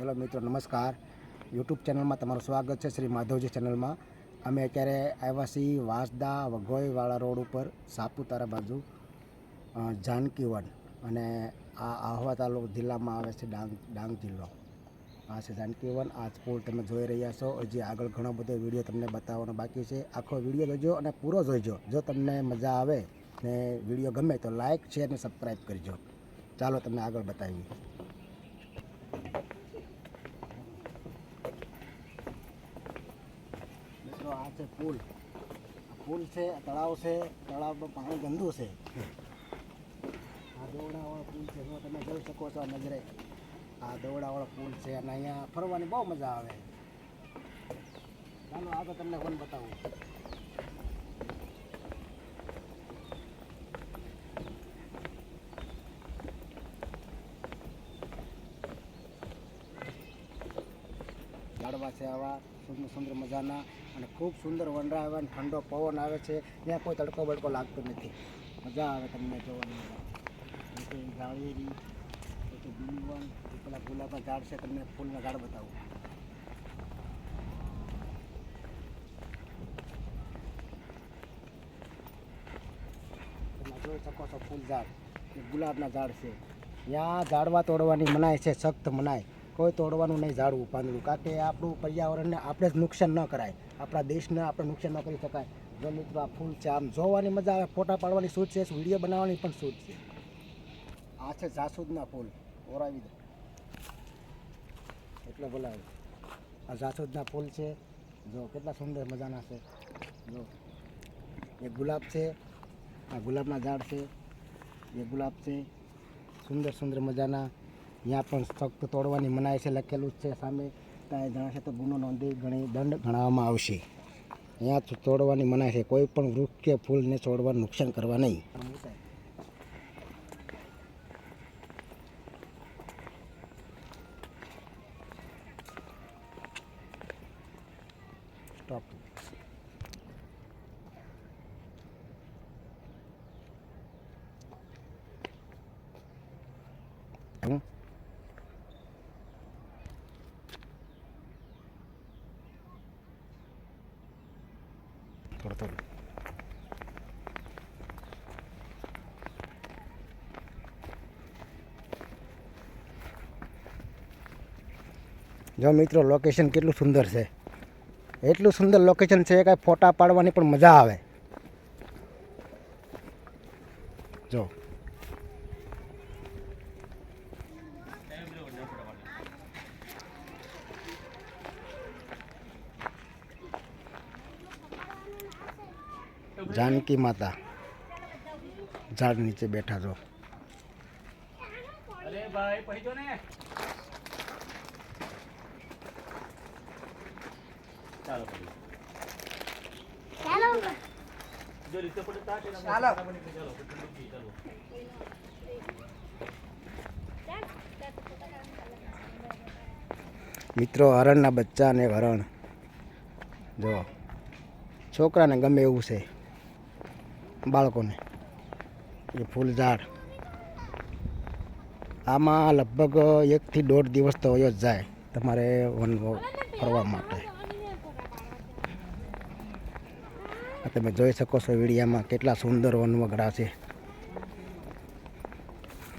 Hello મિત્રો નમસ્કાર YouTube ચેનલમાં તમારું સ્વાગત છે શ્રી માધવજી ચેનલમાં અમે અત્યારે આવ્યા છીએ વાંસદા વઘોઈવાળા રોડ ઉપર સાપુતારા બાજુ જાનકીવન અને આ આહવા તાલુક જિલ્લામાં આવે છે ડાંગ ડાંગ જિલ્લો આ છે જાનકીવન આ પુલ તમે જોઈ રહ્યા છો હજી આગળ ઘણો બધો વિડીયો તમને બતાવવાનો બાકી છે આખો વિડીયો જોજો અને પૂરો જોઈજો જો તમને મજા આવે ને વિડીયો ગમે તો લાઇક શેર અને સબસ્ક્રાઈબ કરજો ચાલો તમને આગળ બતાવીએ છે પુલ પુલ છે તળાવ છે તળાવમાં પાણી ગંદુ છે આ દોડાવાળો પુલ છે જો તમે જોઈ શકો છો નજરે આ દોડાવાળો પુલ છે અને અહીંયા ફરવાની બહુ મજા આવે ચાલો આગળ તમને કોણ બતાવું ઝાડવા છે આવા સુંદર સુંદર મજાના અને ખૂબ સુંદર વનરા આવે અને ઠંડો પવન આવે છે ત્યાં કોઈ તડકો બડકો લાગતો નથી મજા આવે તમને જોવાની ગાળેરી પછી બીલી પેલા ગુલાબના ઝાડ છે તમને ફૂલના ઝાડ બતાવું જોઈ શકો છો ફૂલ ઝાડ ગુલાબના ઝાડ છે ત્યાં ઝાડવા તોડવાની મનાય છે સખ્ત મનાય કોઈ તોડવાનું નહીં ઝાડ ઉપાડવું કારણ કે આપણું પર્યાવરણને આપણે જ નુકસાન ન કરાય આપણા દેશને આપણે નુકસાન ન કરી શકાય જો મિત્રો આ ફૂલ છે આમ જોવાની મજા આવે ફોટા પાડવાની છૂટ છે વિડીયો બનાવવાની પણ છૂટ છે આ છે જાસૂદના ફૂલ ઓરાવી દે એટલે બોલાવે આ જાસૂદના ફૂલ છે જો કેટલા સુંદર મજાના છે જો એક ગુલાબ છે આ ગુલાબના ઝાડ છે એ ગુલાબ છે સુંદર સુંદર મજાના ત્યાં પણ સખ્ત તોડવાની મનાય છે લખેલું જ છે સામે કાંઈ જણાશે તો ગુનો નોંધી ઘણી દંડ ગણાવવામાં આવશે અહીંયા તોડવાની મનાય છે કોઈ પણ વૃક્ષ કે ફૂલને છોડવાનું નુકસાન કરવા નહીં stop. Hmm? તો મિત્રો લોકેશન કેટલું સુંદર છે એટલું સુંદર લોકેશન છે કે ફોટા પાડવાની પણ મજા આવે જો જાનકી માતા ઝાડ નીચે બેઠા છો મિત્રો હરણના બચ્ચા અને હરણ જો છોકરાને ગમે એવું છે બાળકોને એ ફૂલ ઝાડ આમાં લગભગ એકથી દોઢ દિવસ તો હોય જ જાય તમારે વન ફરવા માટે તમે જોઈ શકો છો વિડીયામાં કેટલા સુંદર વનવગડા છે